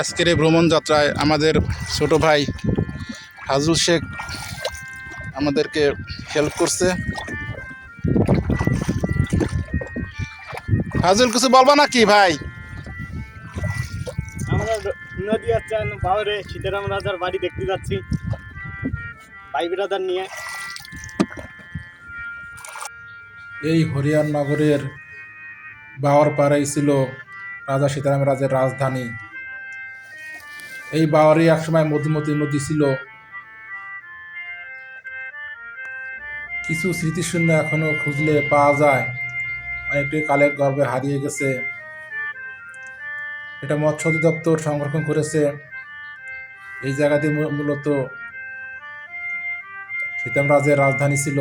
আজকের এই ভ্রমণ যাত্রায় আমাদের ছোট ভাই হাজুল শেখ আমাদেরকে হেল্প করছে। হাজুল কিছু বলবা নাকি ভাই? আমরা নদী বাউরে সীতারাম রাজার বাড়ি দেখতে যাচ্ছি। ভাই বিরাদার নিয়ে। এই হরিয়ান নগরের বাওয়ার পাড়াই ছিল রাজা সীতারাম রাজের রাজধানী। এই বাওয়ারে একসময় মধুমতি নদী ছিল। কিছু স্মৃতিশূন্য এখনও খুঁজলে পাওয়া যায়। অনেকটি কালের গর্বে হারিয়ে গেছে। এটা মৎস্য অধিদপ্তর সংরক্ষণ করেছে। এই জায়গাটি মূলত সীতারাম রাজের রাজধানী ছিল।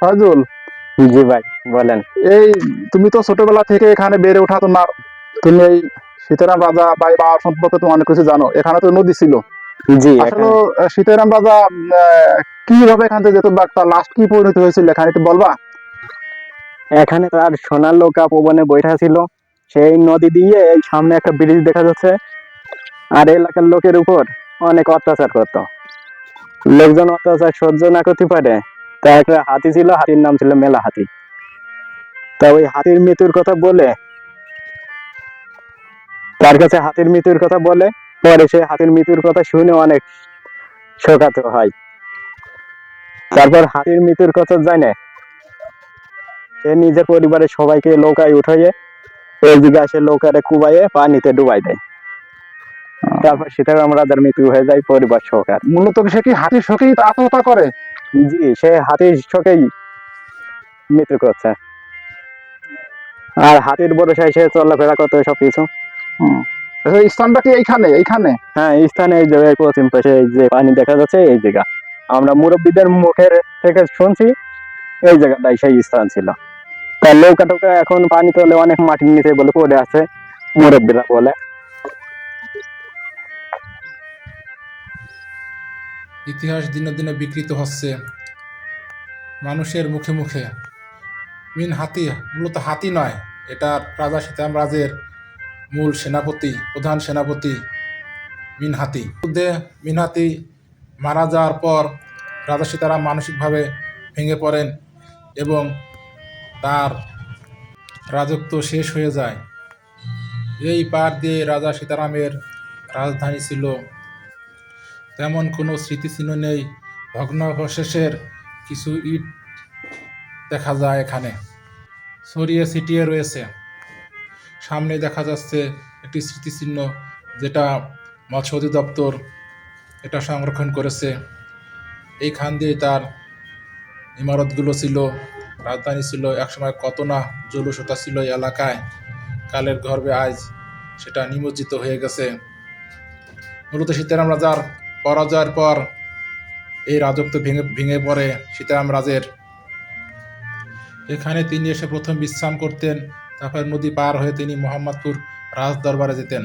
ফাজুল। জি ভাই বলেন। এই তুমি তো ছোটবেলা থেকে এখানে বেড়ে ওঠা তোমার। তুমি এই সীতারাম রাজা বা এই বাবার সম্পর্কে তো অনেক কিছু জানো। এখানে তো নদী ছিল। জি আসলে সীতারাম রাজা কীভাবে এখান থেকে যেত বা তার লাস্ট কি পরিণতি হয়েছিল এখানে একটু বলবা? এখানে তার সোনার নৌকা পবনে বৈঠা ছিল। সেই নদী দিয়ে এই সামনে একটা ব্রিজ দেখা যাচ্ছে। আর এলাকার লোকের উপর অনেক অত্যাচার করতো। লোকজন অত্যাচার সহ্য না করতে পারে। তা একটা হাতি ছিল হাতির নাম ছিল মেলা হাতি তা ওই হাতির মৃত্যুর কথা বলে তার কাছে হাতির মৃত্যুর কথা বলে পরে সে হাতির মৃত্যুর কথা শুনে অনেক শোকাত হয়। তারপর হাতির মৃত্যুর কথা জানে। সে নিজের পরিবারের সবাইকে নৌকায় উঠাইয়ে এই দিকে সে নৌকারে কুবাইয়ে পানিতে ডুবাই দেয়। তারপর সীতারাম রাজার মৃত্যু হয়ে যায় পরিবার সহকার মূলত সে কি হাতির শোকেই আত্মহত্যা করে? জি সে হাতির শোকেই মৃত্যু করছে। আর হাতির ভরসায় সে চলাফেরা করতে সব কিছু এই স্থানটা কি এইখানে? এইখানে? হ্যাঁ স্থানে এই জায়গায় পশ্চিম পাশে এই যে পানি দেখা যাচ্ছে এই জায়গা। আমরা মুরব্বীদের মুখের থেকে শুনছি এই জায়গাটাই সেই স্থান ছিল। তা নৌকা টৌকা এখন পানি তোলে অনেক মাটির নিচে বলে পড়ে আছে মুরব্বীরা বলে। ইতিহাস দিনে দিনে বিকৃত হচ্ছে মানুষের মুখে মুখে। মিন হাতি মূলত হাতি নয় এটা রাজা সীতারাম রাজের মূল সেনাপতি, প্রধান সেনাপতি মিনহাতি। যুদ্ধে মিন হাতি মারা যাওয়ার পর রাজা সীতারাম মানসিকভাবে ভেঙে পড়েন এবং তার রাজত্ব শেষ হয়ে যায়। এই পার দিয়ে রাজা সীতারামের রাজধানী ছিল। তেমন কোনো স্মৃতিচিহ্ন নেই। ভগ্নাবশেষের কিছু ইট দেখা যায় এখানে। ছড়িয়ে ছিটিয়ে রয়েছে। সামনে দেখা যাচ্ছে একটি স্মৃতিচিহ্ন যেটা মৎস্য অধিদপ্তর এটা সংরক্ষণ করেছে। এইখান দিয়ে তার ইমারতগুলো ছিল, রাজধানী ছিল, একসময় কত না জলুসতা ছিল এই এলাকায়। কালের গর্ভে আজ সেটা নিমজ্জিত হয়ে গেছে। মূলত সীতারাম রাজার পরাজয়ের পর এই রাজত্ব ভেঙে ভেঙে পড়ে সীতারাম রাজের এখানে তিনি এসে প্রথম বিশ্রাম করতেন। তারপর নদী পার হয়ে তিনি মোহাম্মদপুর রাজ দরবারে যেতেন।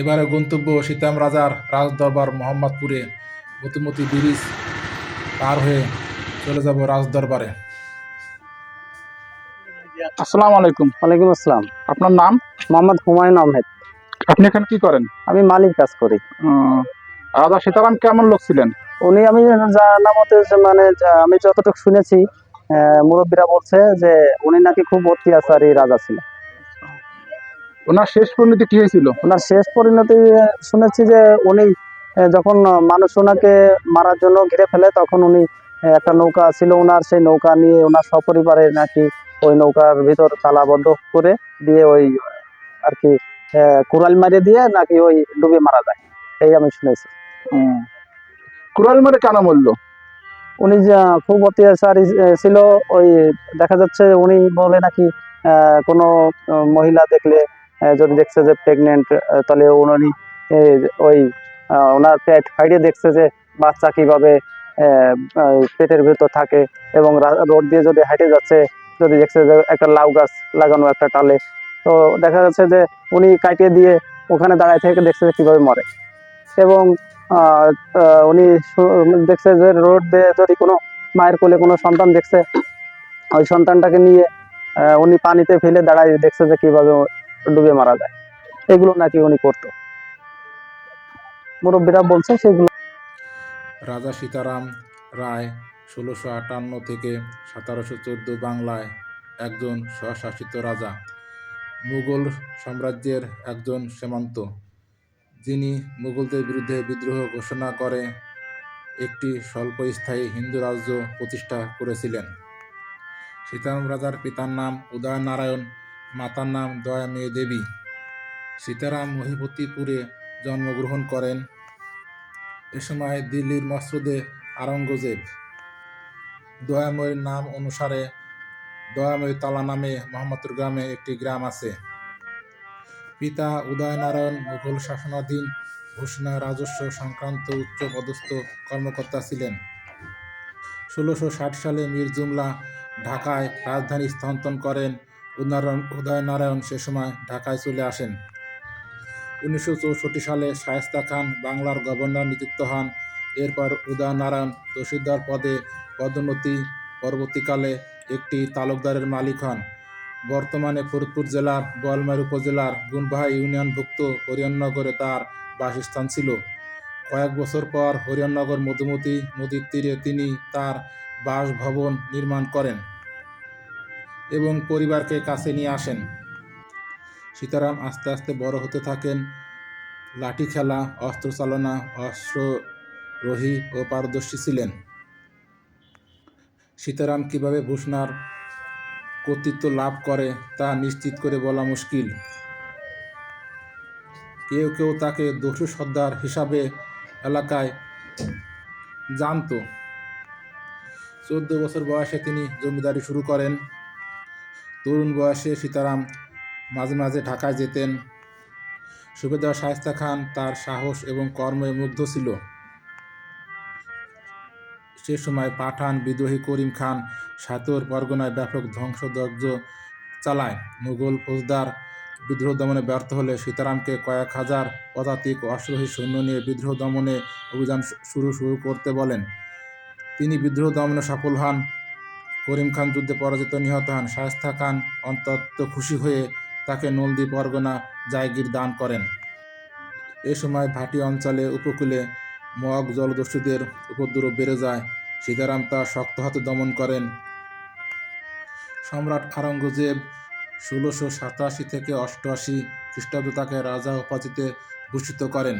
এবারে গন্তব্য সীতারাম রাজার রাজ দরবার মোহাম্মদপুরে। মতুমতি ব্রিজ পার হয়ে চলে যাব রাজ দরবারে আসসালামু আলাইকুম। ওয়ালাইকুম আসসালাম। আপনার নাম? মোহাম্মদ হুমায়ুন আহমেদ। আপনি এখানে কি করেন? আমি মালিক কাজ করি। আহ, রাজা সীতারাম কেমন লোক ছিলেন? উনি আমি জানা মতে মানে আমি যতটুকু শুনেছি মুরব্বীরা বলছে যে উনি নাকি খুব অত্যাচারী রাজা ছিলেন। ওনার শেষ পরিণতি কি হয়েছিল? ওনার শেষ পরিণতি শুনেছি যে উনি যখন মানুষ ওনাকে মারার জন্য ঘিরে ফেলে তখন উনি একটা নৌকা ছিল ওনার সেই নৌকা নিয়ে ওনার সপরিবারে নাকি ওই নৌকার ভিতর তালাবদ্ধ করে দিয়ে ওই আর কি কুড়াল মারিয়ে দিয়ে নাকি ওই ডুবে মারা যায়। এই আমি শুনেছি। কুড়াল মেরে কেন মরল? উনি খুব অত্যাচারী ছিল, ওই দেখা যাচ্ছে উনি বলে নাকি কোনো মহিলা দেখলে যদি দেখছে যে প্রেগনেন্ট তাহলে উনি ওই ওনার পেট ফাইড়ে দেখছে যে বাচ্চা কীভাবে পেটের ভেতর থাকে এবং রোড দিয়ে যদি হাঁটে যাচ্ছে, যদি দেখছে যে একটা লাউ গাছ লাগানো একটা টালে, তো দেখা যাচ্ছে যে উনি কাটিয়ে দিয়ে ওখানে দাঁড়ায় থেকে দেখছে যে কীভাবে মরে। এবং উনি দেখছে যে রোড দিয়ে যদি কোনো মায়ের কোলে কোনো সন্তান দেখছে, ওই সন্তানটাকে নিয়ে উনি পানিতে ফেলে দাঁড়ায় দেখছে যে কীভাবে ডুবে মারা যায়। এগুলো নাকি উনি করতো। মুরব্বীরা বলছে সেগুলো রাজা সীতারাম রায় ষোলোশো আটান্ন থেকে সতেরোশো চোদ্দ বাংলায় একজন স্বশাসিত রাজা, মুঘল সাম্রাজ্যের একজন সীমান্ত। যিনি মুঘলদের বিরুদ্ধে বিদ্রোহ ঘোষণা করে একটি স্বল্পস্থায়ী হিন্দু রাজ্য প্রতিষ্ঠা করেছিলেন। সীতারাম রাজার পিতার নাম উদয়নারায়ণ, মাতার নাম দয়ামেয় দেবী। সীতারাম মহিপতিপুরে জন্মগ্রহণ করেন। এ সময় দিল্লির মসরুদে আরঙ্গজেব দয়াময়ের নাম অনুসারে দয়াময় তালা নামে মোহাম্মদপুর গ্রামে একটি গ্রাম আছে। পিতা উদয়নারায়ণ মুঘল শাসনাধীন ঘোষণা রাজস্ব সংক্রান্ত উচ্চ পদস্থ কর্মকর্তা ছিলেন। ষোলোশো ষাট সালে মীর জুমলা ঢাকায় রাজধানী স্থানান্তর করেন। উদয়নারায়ণ সে সময় ঢাকায় চলে আসেন। উনিশশো চৌষট্টি সালে শায়েস্তা খান বাংলার গভর্নর নিযুক্ত হন। এরপর উদয়নারায়ণ তহসিলদার পদে পদোন্নতি পরবর্তীকালে একটি তালুকদারের মালিক হন। বর্তমানে ফরিদপুর জেলার বোয়ালমারী উপজেলার গুনবাহা ইউনিয়নভুক্ত হরিয়াননগরে তার বাসস্থান ছিল। কয়েক বছর পর হরিয়াননগর মধুমতি নদীর তীরে তিনি তার বাসভবন নির্মাণ করেন এবং পরিবারকে কাছে নিয়ে আসেন। সীতারাম আস্তে আস্তে বড় হতে থাকেন। লাঠি খেলা, অস্ত্র চালনা অস্ত্র রোহী ও পারদর্শী ছিলেন। সীতারাম কীভাবে ভূষণার কর্তৃত্ব লাভ করে, তা নিশ্চিত করে বলা মুশকিল। কেউ কেউ তাকে দস্যু সর্দার হিসাবে এলাকায় জানতো। চোদ্দ বছর বয়সে তিনি জমিদারি শুরু করেন। তরুণ বয়সে সীতারাম মাঝে মাঝে ঢাকায় যেতেন। সুবেদার শায়েস্তা খান তার সাহস এবং কর্মে মুগ্ধ ছিল। সে সময় পাঠান বিদ্রোহী করিম খান সাতর পরগনায় ব্যাপক ধ্বংসযজ্ঞ চালায়। মুঘল ফৌজদার বিদ্রোহ দমনে ব্যর্থ হলে সীতারামকে কয়েক হাজার পদাতিক অশ্বারোহী সৈন্য নিয়ে বিদ্রোহ দমনে অভিযান শুরু শুরু করতে বলেন। তিনি বিদ্রোহ দমনে সফল হন। করিম খান যুদ্ধে পরাজিত নিহত হন। শায়েস্তা খান অন্তত খুশি হয়ে তাকে নন্দী পরগনা জায়গির দান করেন। এ সময় ভাটি অঞ্চলে উপকূলে মগ জলদস্যুদের উপদ্রব বেড়ে যায়। সীতারাম তা শক্ত হাতে দমন করেন। সম্রাট আরঙ্গজেব ষোলোশো সাতাশি থেকে অষ্টআশি খ্রিস্টাব্দ তাকে রাজা উপাধিতে ভূষিত করেন।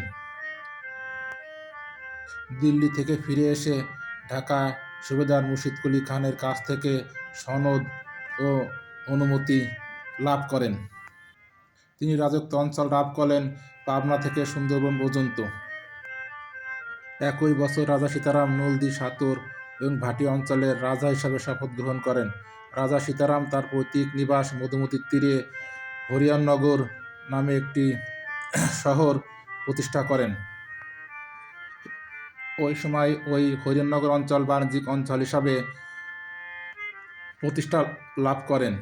দিল্লি থেকে ফিরে এসে ঢাকা সুবেদার মুর্শিদ কুলি খানের কাছ থেকে সনদ ও অনুমতি লাভ করেন। তিনি রাজত্ব অঞ্চল লাভ করেন পাবনা থেকে সুন্দরবন পর্যন্ত। একই বছর রাজা সীতারাম নলদি সাতর এবং ভাটি অঞ্চলের রাজা হিসাবে শপথ গ্রহণ করেন। রাজা সীতারাম তার পৈতৃক নিবাস মধুমতির তীরে হরিয়াননগর নামে একটি শহর প্রতিষ্ঠা করেন। ওই সময় ওই হরিয়াননগর অঞ্চল বাণিজ্যিক অঞ্চল হিসাবে প্রতিষ্ঠা লাভ করেন।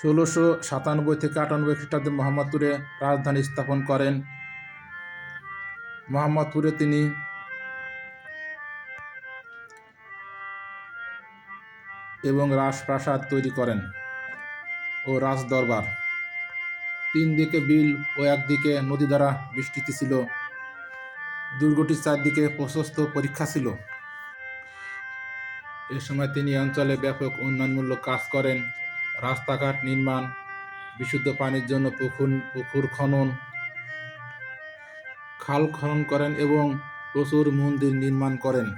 ষোলোশো সাতানব্বই থেকে আটানব্বই খ্রিস্টাব্দে মোহাম্মদপুরে রাজধানী স্থাপন করেন। মোহাম্মদপুরে তিনি এবং রাজপ্রাসাদ তৈরি করেন ও রাজদরবার। তিন দিকে বিল ও একদিকে নদী দ্বারা বিস্তৃত ছিল। দুর্গটির চারদিকে প্রশস্ত পরীক্ষা ছিল। এ সময় তিনি অঞ্চলে ব্যাপক উন্নয়নমূলক কাজ করেন। রাস্তাঘাট নির্মাণ, বিশুদ্ধ পানির জন্য পুকুর পুকুর খনন, খাল খনন করেন এবং প্রচুর মন্দির নির্মাণ করেন,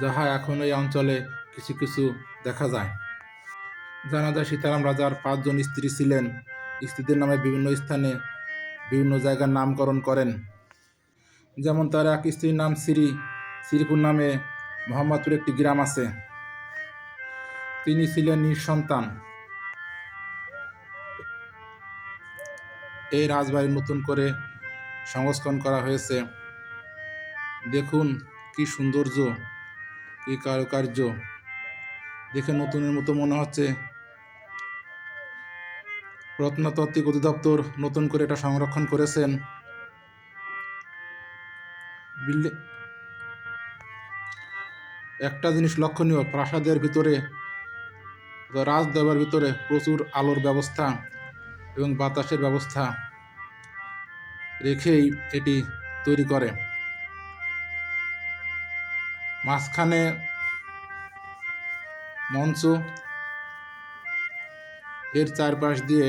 যাহা এখন এই অঞ্চলে কিছু কিছু দেখা যায়। জানা যায় সীতারাম রাজার পাঁচজন স্ত্রী ছিলেন। স্ত্রীদের নামে বিভিন্ন স্থানে বিভিন্ন জায়গার নামকরণ করেন। যেমন তার এক স্ত্রীর নাম শ্রী শ্রীপুর নামে মোহাম্মদপুর একটি গ্রাম আছে। তিনি ছিলেন নিঃসন্তান। এই রাজবাড়ি নতুন করে সংস্করণ করা হয়েছে। দেখুন কি সৌন্দর্য, কি কারুকার্য। দেখে নতুনের মতো মনে হচ্ছে। প্রত্নতাত্ত্বিক অধিদপ্তর নতুন করে এটা সংরক্ষণ করেছেন। একটা জিনিস লক্ষণীয়, প্রাসাদের ভিতরে রাজদরবার ভিতরে প্রচুর আলোর ব্যবস্থা এবং বাতাসের ব্যবস্থা রেখেই এটি তৈরি করে। মাঝখানে মঞ্চ এর চারপাশ দিয়ে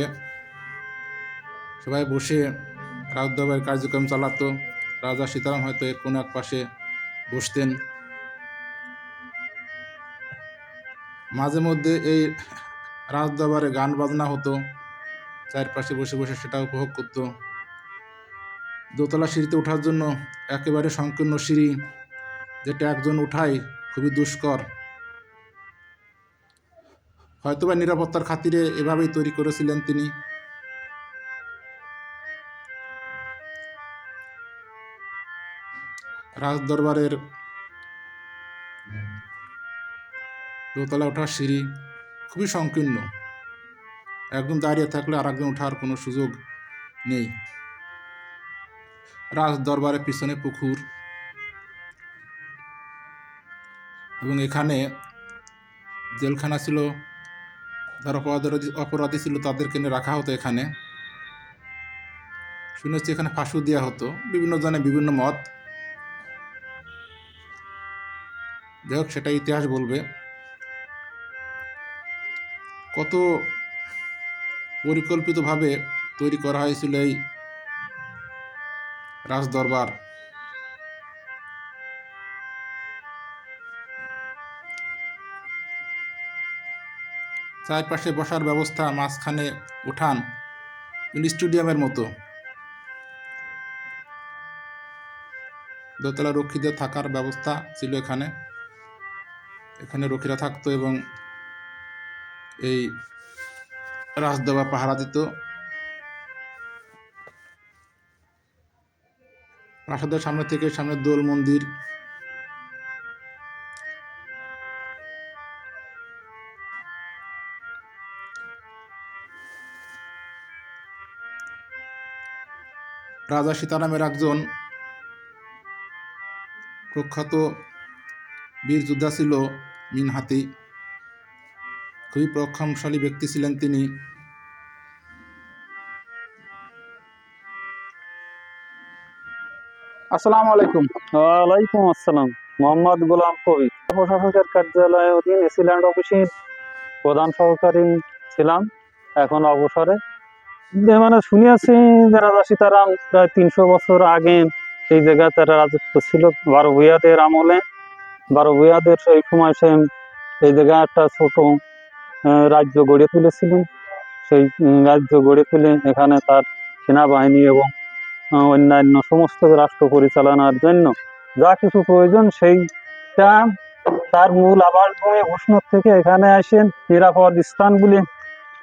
সবাই বসে রাজদরবারের কার্যক্রম চালাতো। রাজা সীতারাম হয়তো এর কোনো এক পাশে বসতেন। মাঝে মধ্যে এই রাজদরবারে গান বাজনা হতো। চারপাশে বসে বসে সেটা উপভোগ করতো। দোতলা সিঁড়িতে ওঠার জন্য একেবারে সংকীর্ণ সিঁড়ি, যেটা একজন উঠাই খুবই দুষ্কর। হয়তোবা নিরাপত্তার খাতিরে এভাবেই তৈরি করেছিলেন তিনি। রাজদরবারের দোতলা ওঠার সিঁড়ি খুবই সংকীর্ণ। একজন দাঁড়িয়ে থাকলে আর একজন ওঠার কোনো সুযোগ নেই। রাজ দরবারের পিছনে পুকুর এবং এখানে জেলখানা ছিল। যারা অপরাধী অপরাধী ছিল তাদেরকে এনে রাখা হতো এখানে। শুনেছি এখানে ফাঁসু দেওয়া হতো। বিভিন্ন জনে বিভিন্ন মত। যাই হোক সেটা ইতিহাস বলবে। কত পরিকল্পিতভাবে তৈরি করা হয়েছিল এই রাজদরবার। চারপাশে বসার ব্যবস্থা মাঝখানে উঠান স্টেডিয়ামের মতো। দোতলা রক্ষীদের থাকার ব্যবস্থা ছিল এখানে। এখানে রক্ষীরা থাকতো এবং এই রাজদেবা পাহারা দিত। প্রাসাদের সামনে থেকে সামনে দোল মন্দির রাজা সীতারামের একজন প্রখ্যাত বীর যোদ্ধা ছিল মিনহাতি। খুবই প্রক্ষমশালী ব্যক্তি ছিলেন তিনি। আসসালামু আলাইকুম। ওয়ালাইকুম আসসালাম। মোহাম্মদ গোলাম কবির। প্রশাসকের কার্যালয়ে অধীন এসিল্যান্ড অফিসের প্রধান সহকারী ছিলাম। এখন অবসরে মানে শুনিয়াছি যে রাজা সীতারাম প্রায় তিনশো বছর আগে এই জায়গায় তারা রাজত্ব ছিল। বারো ভূয়াদের আমলে বারো ভূয়াদের সেই সময় সে এই জায়গায় একটা ছোট রাজ্য গড়ে তুলেছিলেন সেই রাজ্য গড়ে তুলে এখানে তার সেনাবাহিনী এবং অন্যান্য সমস্ত রাষ্ট্র পরিচালনার জন্য যা কিছু প্রয়োজন সেইটা তার মূল আবাসভূমি উষ্ণ থেকে এখানে আসেন নিরাপদ স্থান বলে আহ,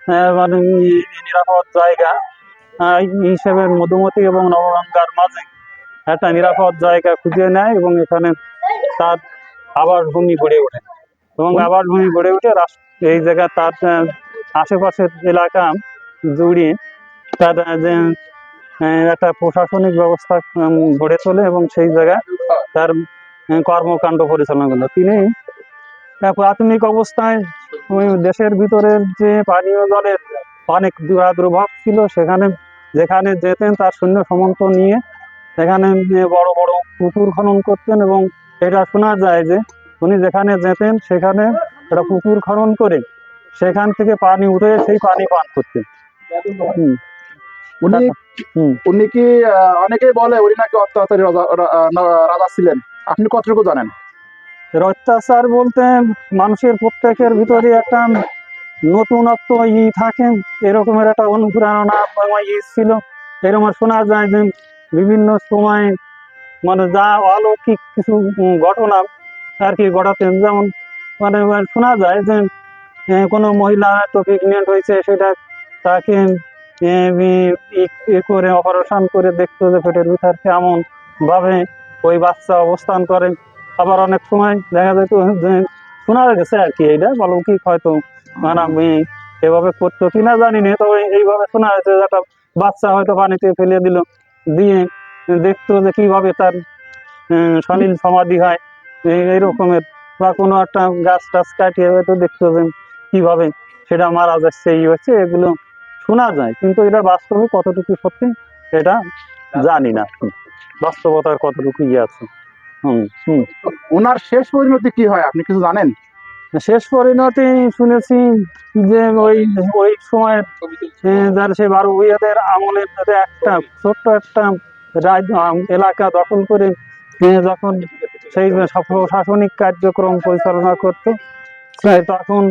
মানে নিরাপদ জায়গা এই হিসেবে মধুমতি এবং নবগঙ্গার মাঝে একটা নিরাপদ জায়গা খুঁজে নেয় এবং এখানে তার আবাসভূমি গড়ে ওঠে। এবং আবাসভূমি গড়ে উঠে এই জায়গা তার আশেপাশের এলাকা জুড়ে তার যে একটা প্রশাসনিক ব্যবস্থা গড়ে তোলে এবং সেই জায়গায় তার কর্মকাণ্ড পরিচালনা করল তিনি প্রাথমিক অবস্থায় দেশের ভিতরের যে পানীয় জলের অনেক দুর্ভাব ছিল সেখানে যেখানে যেতেন তার সৈন্য সমন্ত নিয়ে সেখানে বড় বড় পুকুর খনন করতেন এবং এটা শোনা যায় যে উনি যেখানে যেতেন সেখানে একটা পুকুর খনন করে সেখান থেকে পানি উঠে সেই পানি পান করতেন। উনি উনি কি অনেকেই বলে উনি নাকি অত্যাচারী রাজা ছিলেন। আপনি কতটুকু জানেন? এর অত্যাচার বলতে মানুষের প্রত্যেকের ভিতরে একটা নতুনত্ব ই থাকে। এরকমের একটা অনুপ্রেরণা ই ছিল। এরকম শোনা যায় যে বিভিন্ন সময় মানে যা অলৌকিক কিছু ঘটনা আর কি ঘটাতেন যেমন মানে শোনা যায় যে কোনো মহিলা তো প্রেগনেন্ট হয়েছে, সেটা তাকে করে অপারেশন করে দেখতো যে পেটের ভিতর কেমন ভাবে ওই বাচ্চা অবস্থান করে। আবার অনেক সময় দেখা যায় শোনা গেছে আর কি এইটা অলৌকিক হয়তো মানে আমি এভাবে করতো কিনা জানি না তবে এইভাবে শোনা হয়েছে যে একটা বাচ্চা হয়তো পানিতে ফেলে দিল দিয়ে দেখতো যে কীভাবে তার সলিল সমাধি হয় এই রকমের বা কোনো একটা গাছ টাছ কাটিয়ে হয়তো দেখতো যে কীভাবে সেটা মারা যাচ্ছে এই হচ্ছে এগুলো শোনা যায় কিন্তু এটা বাস্তবে কতটুকু সত্যি এটা জানি না। বাস্তবতার কতটুকু ইয়ে আছে। ওনার শেষ পরিণতি কি হয়, আপনি কিছু জানেন? শেষ পরিণতি শুনেছি যে ওই ওই সময় যার সে বারো যাতে একটা ছোট্ট একটা এলাকা দখল করে যখন সেই প্রশাসনিক কার্যক্রম পরিচালনা করত তখন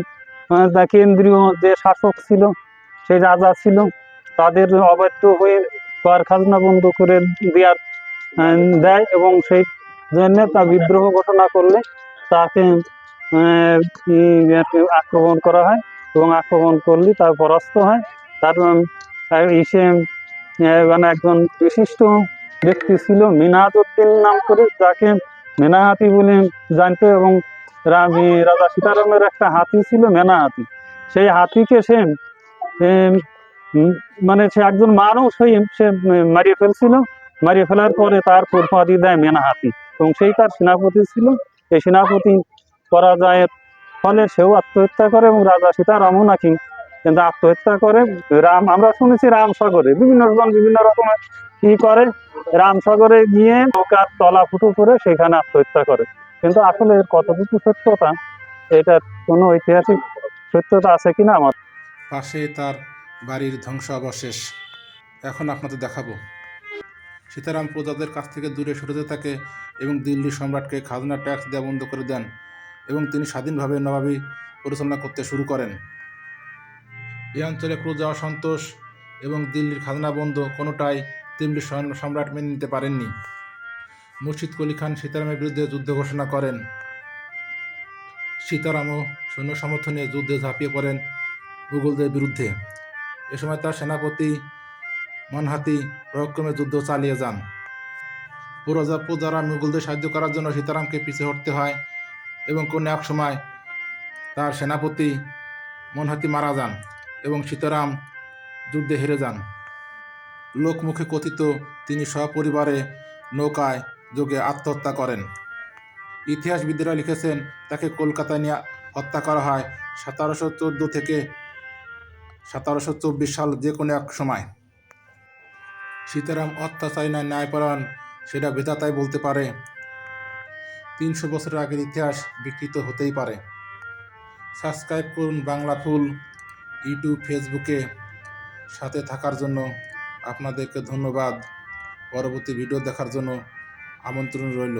কেন্দ্রীয় যে শাসক ছিল সেই রাজা ছিল, তাদের অবাধ্য হয়ে কর খাজনা বন্ধ করে দেওয়ার দেয় এবং সেই জন্য তা বিদ্রোহ ঘোষণা করলে তাকে আক্রমণ করা হয় এবং আক্রমণ করলে তার পরাস্ত হয়। তার ইসে মানে একজন বিশিষ্ট ব্যক্তি ছিল মিনাজউদ্দিন নাম করে, যাকে মেনাহাতি বলে জানতো এবং রাজা সীতারামের একটা হাতি ছিল মেনাহাতি। সেই হাতিকে সে মানে সে একজন মানুষ হয়ে সে মারিয়ে ফেলছিল। মারিয়ে ফেলার পরে তার উপাধি দেয় মেনা হাতি এবং সেই তার সেনাপতি ছিল। এই সেনাপতি পরাজয়ের ফলে সেও আত্মহত্যা করে এবং রাজা সীতারামও নাকি কিন্তু আত্মহত্যা করে। রাম আমরা শুনেছি রাম সাগরে বিভিন্ন জন বিভিন্ন রকমের কি করে? রাম সাগরে গিয়ে নৌকার তলা ফুটো করে সেখানে আত্মহত্যা করে। কিন্তু আসলে এর কতটুকু সত্যতা, এটার কোনো ঐতিহাসিক সত্যতা আছে কিনা আমার পাশে তার বাড়ির ধ্বংস অবশেষ এখন আপনাদের দেখাবো। সীতারাম প্রজাদের কাছ থেকে দূরে সরে থাকে এবং দিল্লি সম্রাটকে খাজনা ট্যাক্স দেওয়া বন্ধ করে দেন এবং তিনি স্বাধীনভাবে নবাবী পরিচালনা করতে শুরু করেন। এই অঞ্চলে প্রজা অসন্তোষ এবং দিল্লির খাজনা বন্ধ কোনোটাই দিল্লি সম- সম্রাট মেনে নিতে পারেননি। মুর্শিদ কলি খান সীতারামের বিরুদ্ধে যুদ্ধ ঘোষণা করেন। সীতারামও সৈন্য সমর্থনে যুদ্ধে ঝাঁপিয়ে পড়েন মুঘলদের বিরুদ্ধে। এ সময় তার সেনাপতি মনহাতি পরাক্রমে যুদ্ধ চালিয়ে যান। প্রজা প্রজারা মুঘলদের সাহায্য করার জন্য সীতারামকে পিছিয়ে হটতে হয় এবং কোনো এক সময় তার সেনাপতি মনহাতি মারা যান এবং সীতারাম যুদ্ধে হেরে যান। লোকমুখে কথিত তিনি সপরিবারে নৌকায় যোগে আত্মহত্যা করেন। ইতিহাসবিদরা লিখেছেন, তাকে কলকাতায় নিয়ে হত্যা করা হয় সতেরোশো চোদ্দ থেকে সতেরোশো চব্বিশ সাল যে কোনো এক সময়। সীতারাম অত্যাচারী নয় ন্যায়পরায়ণ, সেটা বেদাতাই বলতে পারে। তিনশো বছরের আগের ইতিহাস বিকৃত হতেই পারে। সাবস্ক্রাইব করুন বাংলা ফুল ইউটিউব, ফেসবুকে। সাথে থাকার জন্য আপনাদেরকে ধন্যবাদ। পরবর্তী ভিডিও দেখার জন্য আমন্ত্রণ রইল।